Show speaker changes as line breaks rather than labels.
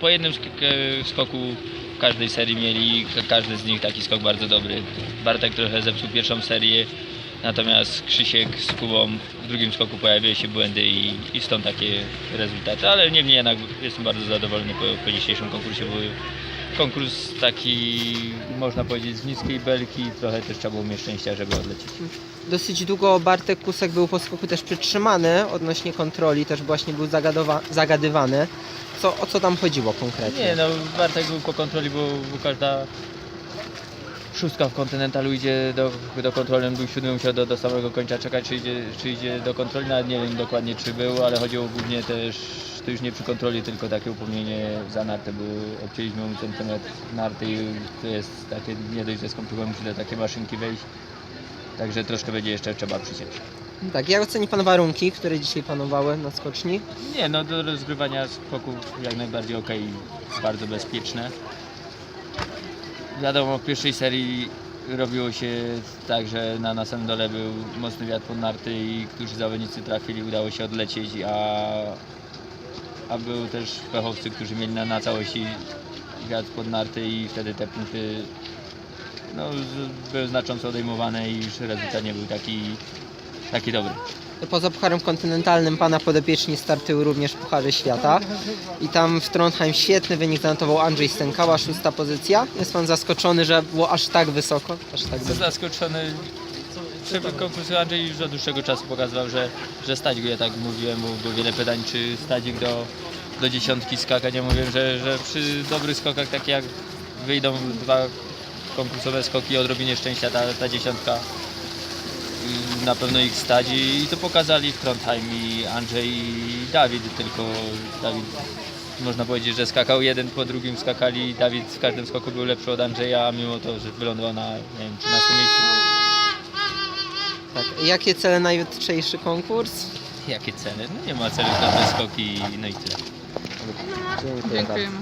po jednym sk- skoku w każdej serii mieli, ka- każdy z nich taki skok bardzo dobry. Bartek trochę zepsuł pierwszą serię, natomiast Krzysiek z Kubą w drugim skoku pojawiły się błędy i, i stąd takie rezultaty, ale niemniej jednak jestem bardzo zadowolony po, po dzisiejszym konkursie, bo konkurs taki, można powiedzieć, z niskiej belki, trochę też trzeba było mieć szczęścia, żeby odlecieć.
Dosyć długo Bartek Kusek był po skoku też przytrzymany odnośnie kontroli, też właśnie był zagadowa- zagadywany. Co, o co tam chodziło konkretnie?
Nie no, Bartek był po kontroli, bo, bo każda szóstka w kontynentalu idzie do, do kontroli, on był siódmy, musiał do, do samego końca czekać, czy idzie, czy idzie do kontroli, nawet nie wiem dokładnie czy był, ale chodziło głównie też, to już nie przy kontroli, tylko takie upomnienie za nartę, bo obcięliśmy mu centymetr narty i to jest takie, nie dość, że skomplikowane, musi do takiej maszynki wejść, także troszkę będzie jeszcze trzeba przyciąć.
Tak, jak oceni Pan warunki, które dzisiaj panowały na skoczni?
Nie, no do rozgrywania skoków jak najbardziej ok, bardzo bezpieczne. Wiadomo, w pierwszej serii robiło się tak, że na, na dole był mocny wiatr pod narty i którzy zawodnicy trafili, udało się odlecieć, a, a był też pechowcy, którzy mieli na, na całości wiatr pod narty i wtedy te punkty no, były znacząco odejmowane i już rezultat nie był taki, taki dobry.
Poza Pucharem Kontynentalnym Pana podopieczni startują również Pucharze Świata. I tam w Trondheim świetny wynik zanotował Andrzej Stękała, szósta pozycja. Jest Pan zaskoczony, że było aż tak wysoko? Aż tak
Jestem zaskoczony. Przebieg konkursu Andrzej już od dłuższego czasu pokazywał, że, że stać go, ja tak mówiłem, bo było wiele pytań, czy stać do, do dziesiątki skakać. Ja mówię, że, że przy dobrych skokach, tak jak wyjdą dwa konkursowe skoki, odrobinie szczęścia, ta, ta dziesiątka na pewno ich stać i, i to pokazali w Trondheim i Andrzej i Dawid, tylko Dawid można powiedzieć, że skakał jeden po drugim, skakali. Dawid w każdym skoku był lepszy od Andrzeja, a mimo to, że wylądował na nie wiem, 13 miejscu.
Tak. Jakie cele na jutrzejszy konkurs?
Jakie ceny? No nie ma celów, dobre skoki no i tyle.
Dziękuję.
Dziękujemy.